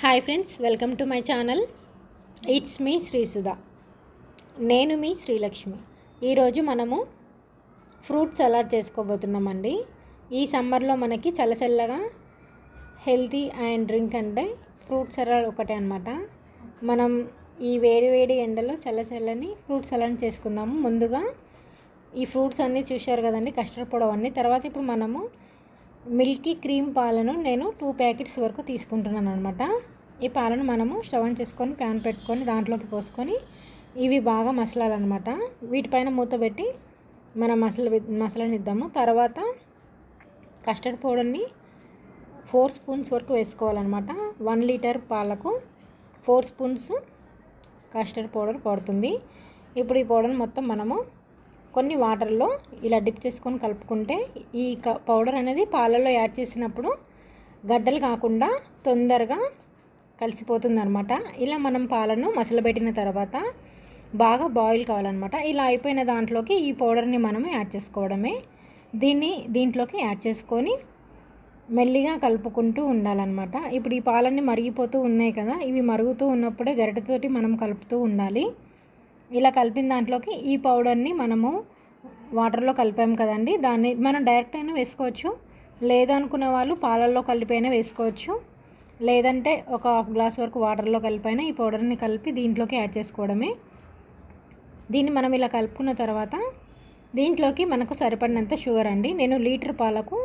Hi friends welcome to my channel. It's me Srisudha నేను మీ శ్రీలక్ష్మి. ఈరోజు మనము ఫ్రూట్ సలాడ్ చేసుకోబోతున్నామండి. ఈ సమ్మర్లో మనకి చల్లచల్లగా హెల్తీ అండ్ డ్రింక్ అంటే ఫ్రూట్ సలాడ్ ఒకటే అనమాట మనం ఈ వేడి వేడి ఎండలో చల్ల చల్లని ఫ్రూట్ సలాడ్ చేసుకుందాము. ముందుగా ఈ ఫ్రూట్స్ అన్నీ చూశారు కదండి కస్టర్డ్ తర్వాత ఇప్పుడు మనము మిల్కీ క్రీమ్ పాలను నేను టూ ప్యాకెట్స్ వరకు తీసుకుంటున్నాను అనమాట ఈ పాలను మనము స్టవ్ ఆన్ చేసుకొని ప్యాన్ పెట్టుకొని దాంట్లోకి పోసుకొని ఇవి బాగా మసలాలన్నమాట. వీటిపైన మూత పెట్టి మనం మసల మసలనిద్దాము. తర్వాత కస్టర్డ్ పౌడర్ని ఫోర్ స్పూన్స్ వరకు వేసుకోవాలన్నమాట. వన్ లీటర్ పాలకు ఫోర్ స్పూన్స్ కస్టర్డ్ పౌడర్ పడుతుంది. ఇప్పుడు ఈ పౌడర్ మొత్తం మనము కొన్ని వాటర్లో ఇలా డిప్ చేసుకొని కలుపుకుంటే ఈ పౌడర్ అనేది పాలలో యాడ్ చేసినప్పుడు గడ్డలు కాకుండా తొందరగా కలిసిపోతుంది అనమాట ఇలా మనం పాలను మసలబెట్టిన తర్వాత బాగా బాయిల్ కావాలన్నమాట. ఇలా అయిపోయిన దాంట్లోకి ఈ పౌడర్ని మనం యాడ్ చేసుకోవడమే. దీన్ని దీంట్లోకి యాడ్ చేసుకొని మెల్లిగా కలుపుకుంటూ ఉండాలన్నమాట. ఇప్పుడు ఈ పాలన్నీ మరిగిపోతూ ఉన్నాయి కదా ఇవి మరుగుతూ ఉన్నప్పుడే గరిటతోటి మనం కలుపుతూ ఉండాలి. ఇలా కలిపిన దాంట్లోకి ఈ పౌడర్ని మనము వాటర్లో కలిపాము కదండి. దాన్ని మనం డైరెక్ట్ అయినా వేసుకోవచ్చు. లేదనుకున్న వాళ్ళు పాలల్లో కలిపైనా వేసుకోవచ్చు. లేదంటే ఒక హాఫ్ గ్లాస్ వరకు వాటర్లో కలిపైనా ఈ పౌడర్ని కలిపి దీంట్లోకి యాడ్ చేసుకోవడమే. దీన్ని మనం ఇలా కలుపుకున్న తర్వాత దీంట్లోకి మనకు సరిపడినంత షుగర్ అండి. నేను లీటర్ పాలకు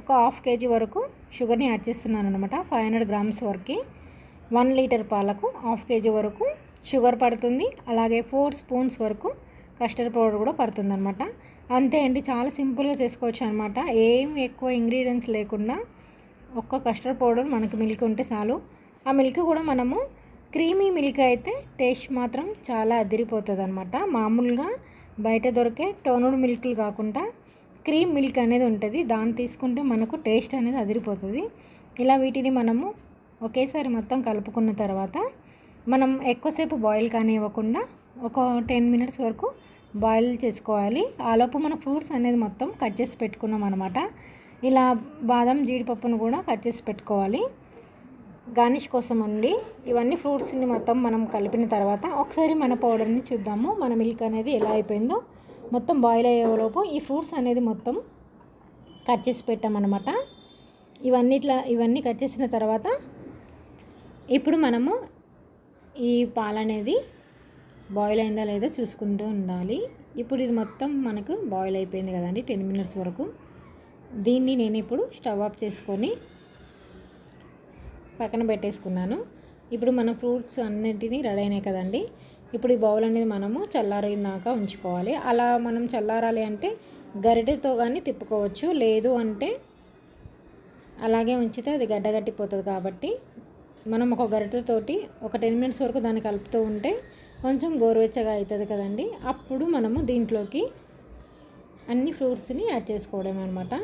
ఒక హాఫ్ కేజీ వరకు షుగర్ని యాడ్ చేస్తున్నాను అనమాట ఫైవ్ హండ్రెడ్ గ్రామ్స్ వరకు. వన్ లీటర్ పాలకు హాఫ్ కేజీ వరకు షుగర్ పడుతుంది అలాగే ఫోర్ స్పూన్స్ వరకు కస్టర్డ్ పౌడర్ కూడా పడుతుంది అనమాట అంతే అండి చాలా సింపుల్గా చేసుకోవచ్చు అనమాట ఏం ఎక్కువ ఇంగ్రీడియంట్స్ లేకుండా ఒక్క కస్టర్డ్ పౌడర్ మనకి మిల్క్ ఉంటే చాలు. ఆ మిల్క్ కూడా మనము క్రీమీ మిల్క్ అయితే టేస్ట్ మాత్రం చాలా అదిరిపోతుంది అనమాట మామూలుగా బయట దొరికే టోనుడ్ మిల్క్లు కాకుండా క్రీమ్ మిల్క్ అనేది ఉంటుంది దాన్ని తీసుకుంటే మనకు టేస్ట్ అనేది అదిరిపోతుంది. ఇలా వీటిని మనము ఒకేసారి మొత్తం కలుపుకున్న తర్వాత మనం ఎక్కువసేపు బాయిల్ కానివ్వకుండా ఒక టెన్ మినిట్స్ వరకు బాయిల్ చేసుకోవాలి. ఆలోపు మన ఫ్రూట్స్ అనేది మొత్తం కట్ చేసి పెట్టుకున్నాం అనమాట ఇలా బాదం జీడిపప్పును కూడా కట్ చేసి పెట్టుకోవాలి. గార్నిష్ కోసం అండి. ఇవన్నీ ఫ్రూట్స్ని మొత్తం మనం కలిపిన తర్వాత ఒకసారి మన పౌడర్ని చూద్దాము. మన మిల్క్ అనేది ఎలా అయిపోయిందో. మొత్తం బాయిల్ అయ్యేలోపు ఈ ఫ్రూట్స్ అనేది మొత్తం కట్ చేసి పెట్టామన్నమాట ఇవన్నిట్లా ఇవన్నీ కట్ చేసిన తర్వాత ఇప్పుడు మనము ఈ పాలు అనేది బాయిల్ అయిందా లేదా చూసుకుంటూ ఉండాలి. ఇప్పుడు ఇది మొత్తం మనకు బాయిల్ అయిపోయింది కదండి టెన్ మినిట్స్ వరకు. దీన్ని నేను ఇప్పుడు స్టవ్ ఆఫ్ చేసుకొని పక్కన పెట్టేసుకున్నాను. ఇప్పుడు మన ఫ్రూట్స్ అన్నింటినీ రెడీ అయినాయి కదండి. ఇప్పుడు ఈ బౌల్ అనేది మనము చల్లారినాక ఉంచుకోవాలి. అలా మనం చల్లారాలి అంటే గరిటెతో కానీ తిప్పుకోవచ్చు. లేదు అంటే అలాగే ఉంచితే అది గడ్డగట్టిపోతుంది కాబట్టి మనం ఒక గరిటతోటి ఒక టెన్ మినిట్స్ వరకు దాన్ని కలుపుతూ ఉంటే కొంచెం గోరువెచ్చగా అవుతుంది కదండి. అప్పుడు మనము దీంట్లోకి అన్ని ఫ్రూట్స్ని యాడ్ చేసుకోవడం అనమాట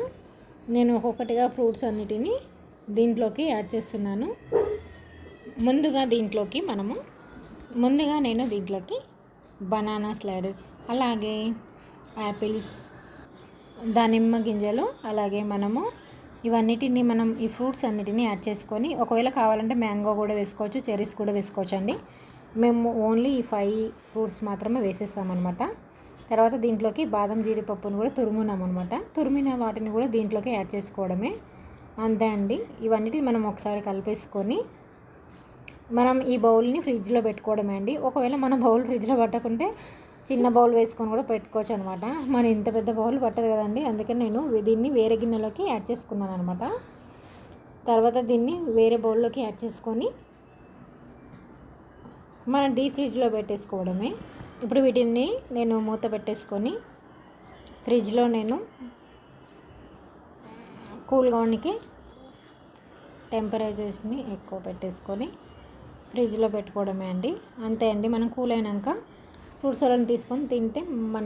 నేను ఒక్కొక్కటిగా ఫ్రూట్స్ అన్నిటినీ దీంట్లోకి యాడ్ చేస్తున్నాను. ముందుగా దీంట్లోకి మనము ముందుగా నేను దీంట్లోకి బనానా స్లైడర్స్ అలాగే యాపిల్స్ దానిమ్మ గింజలు అలాగే మనము ఇవన్నిటిని మనం ఈ ఫ్రూట్స్ అన్నిటిని యాడ్ చేసుకొని ఒకవేళ కావాలంటే మ్యాంగో కూడా వేసుకోవచ్చు చెరీస్ కూడా వేసుకోవచ్చు అండి మేము ఓన్లీ ఈ ఫైవ్ ఫ్రూట్స్ మాత్రమే వేసేస్తామన్నమాట. తర్వాత దీంట్లోకి బాదం జీడిపప్పును కూడా తురుమునామన్నమాట తురిమిన వాటిని కూడా దీంట్లోకి యాడ్ చేసుకోవడమే అంతే అండి. ఇవన్నిటిని మనం ఒకసారి కలిపేసుకొని మనం ఈ బౌల్ని ఫ్రిడ్జ్లో పెట్టుకోవడమే అండి. ఒకవేళ మన బౌల్ ఫ్రిడ్జ్లో పట్టకుంటే చిన్న బౌల్ వేసుకొని కూడా పెట్టుకోవచ్చు అనమాట మన ఇంత పెద్ద బౌల్ పట్టదు కదండి. అందుకని నేను దీన్ని వేరే గిన్నెలోకి యాడ్ చేసుకున్నాను అనమాట తర్వాత దీన్ని వేరే బౌల్లోకి యాడ్ చేసుకొని మనం డీప్ ఫ్రిడ్జ్లో పెట్టేసుకోవడమే. ఇప్పుడు వీటిని నేను మూత పెట్టేసుకొని ఫ్రిడ్జ్లో నేను కూల్గా కావడానికి టెంపరేచర్స్ని ఎక్కువ పెట్టేసుకొని ఫ్రిడ్జ్లో పెట్టుకోవడమే అండి. అంతే అండి. మనం కూల్ అయినాక ఫ్రూట్స్ తీసుకొని తింటే మన